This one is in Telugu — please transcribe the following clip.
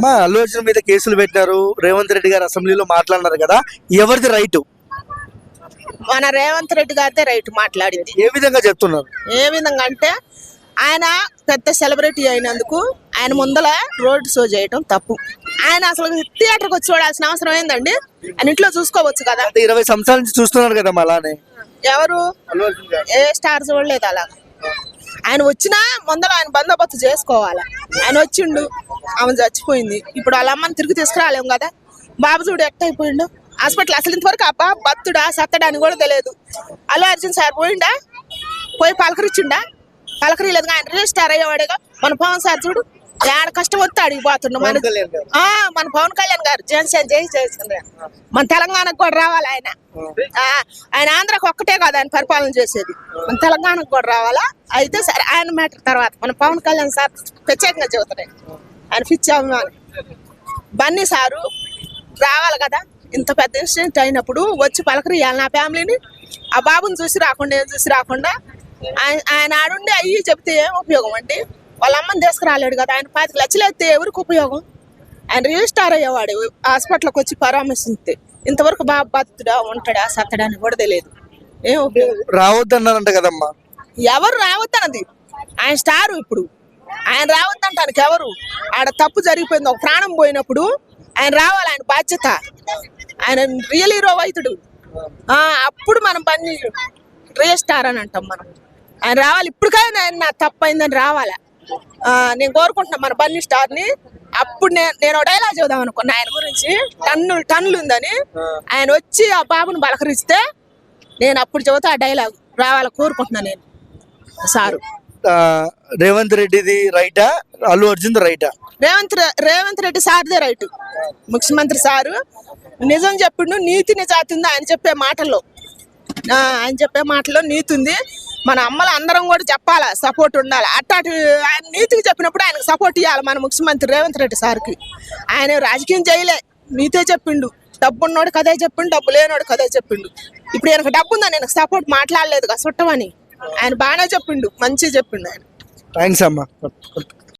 అమ్మా అల్లు అర్జున్ మీద కేసులు పెట్టారు రేవంత్ రెడ్డి గారు అసెంబ్లీలో మాట్లాడినారు కదా ఎవరిది రైట్? మన రేవంత్ రెడ్డి గారితే రైట్ మాట్లాడింది. ఏ విధంగా చెప్తున్నారు? ఏ విధంగా అంటే ఆయన పెద్ద సెలబ్రిటీ అయినందుకు ఆయన ముందల రోడ్ షో చేయటం తప్పు. ఆయన అసలు థియేటర్కి వచ్చి చూడాల్సిన అవసరం ఏందండి? ఆయన ఇంట్లో చూసుకోవచ్చు కదా. ఇరవై సంవత్సరాల నుంచి చూస్తున్నారు కదా అలానే ఎవరు? ఏ స్టార్ చూడలేదు అలా. ఆయన వచ్చినా ముందర ఆయన బందోబస్తు చేసుకోవాలి? ఆయన వచ్చిండు ఆమె చచ్చిపోయింది. ఇప్పుడు వాళ్ళ అమ్మని తిరిగి తీసుకురాలేము కదా? బాబు చూడు ఎట్ట అయిపోయిండు. హాస్పిటల్ అసలు ఇంతవరకు అబ్బా బతుడా సత్తడా అని కూడా తెలియదు. అల్లు అర్జున్ సార్ పోయిండా? పోయి పలకరించిండా? పలకరియలేదు ఆయన రిజిస్టార్ అయ్యేవాడేగా? మన పవన్ సార్ చూడు. ఏడ కష్టం వస్తే అడిగి పోతున్నాం మన మన పవన్ కళ్యాణ్ గారు. జనసేన జై జయచంద్ర మన తెలంగాణకు కూడా రావాలి ఆయన. ఆ, ఆయన ఆంధ్రాకి ఒక్కటే కాదు ఆయన పరిపాలన చేసేది. మన తెలంగాణకు కూడా రావాలా? అయితే సరే ఆయన మ్యాటర్ తర్వాత. మన పవన్ కళ్యాణ్ సార్ ప్రత్యేకంగా చెబుతున్నాయి. ఆయన పిచ్చి అభిమాని. బన్నీ సారు రావాలి కదా? ఇంత పెద్ద ఇన్సిడెంట్ అయినప్పుడు వచ్చి పలకరియాలి నా ఫ్యామిలీని ఆ బాబుని చూసి రాకుండా ఏం చూసి రాకుండా? ఆయన ఆయన ఆడుండి అయ్యి చెప్తే ఏం ఉపయోగం అండి? వాళ్ళ అమ్మని తీసుకురాలేడు కదా. ఆయన పాతిక లక్షలు ఎత్తే ఎవరికి ఉపయోగం? ఆయన రిజిస్టార్ అయ్యేవాడు హాస్పిటల్కి వచ్చి పరామర్శిస్తే ఇంతవరకు బాబు బతుడా ఉంటాడా సత్తడా అని కూడా తెలియదు. ఏం ఉపయోగం? రావద్దన్నారంట కదమ్మా. ఎవరు రావద్దన్నది? ఆయన స్టార్ ఇప్పుడు. ఆయన రావద్దంటానికి ఎవరు? ఆడ తప్పు జరిగిపోయింది ఒక ప్రాణం పోయినప్పుడు ఆయన రావాలి ఆయన బాధ్యత. ఆయన రియల్ హీరో అవుతుడు ఆ, అప్పుడు మనం పని రియల్ స్టార్ అని అంటాం మనం. ఆయన రావాలి ఇప్పటికైనా ఆయన నా తప్పు అయిందని రావాలా? నేను కోరుకుంటున్నా మన బన్నీ స్టార్ని. అప్పుడు నేను నేను డైలాగ్ చూద్దాం అనుకున్నా ఆయన గురించి. టన్ను టన్నులు ఉందని ఆయన వచ్చి ఆ బాబుని బలకరిస్తే నేను అప్పుడు చెబుతా ఆ డైలాగ్ రావాలని కోరుకుంటున్నా నేను. సారు. రేవంత్ రెడ్డిది రైటా? అల్లు అర్జున్ రైటా? రేవంత్ రేవంత్ రెడ్డి సార్దే రైట్. ముఖ్యమంత్రి సారు. నిజం చెప్పిండు నీతి నిజాతి ఉంది ఆయన చెప్పే మాటల్లో. ఆయన చెప్పే మాటల్లో నీతి ఉంది. మన అమ్మలు అందరం కూడా చెప్పాలి సపోర్ట్ ఉండాలి. అట్టాటి ఆయన నీతికి చెప్పినప్పుడు ఆయనకు సపోర్ట్ ఇవ్వాలి మన ముఖ్యమంత్రి రేవంత్ రెడ్డి సార్కి. ఆయన రాజకీయం చేయలే నీతే చెప్పిండు. డబ్బు ఉన్నోడు కదే చెప్పిండు డబ్బు లేనోడు కదే చెప్పిండు. ఇప్పుడు ఈయనకు డబ్బు ఉందని నేను సపోర్ట్ మాట్లాడలేదు కదా చుట్టమని ఆయన బాగానే చెప్పిండు మంచిగా చెప్పిండు ఆయన. థ్యాంక్స్ అమ్మా.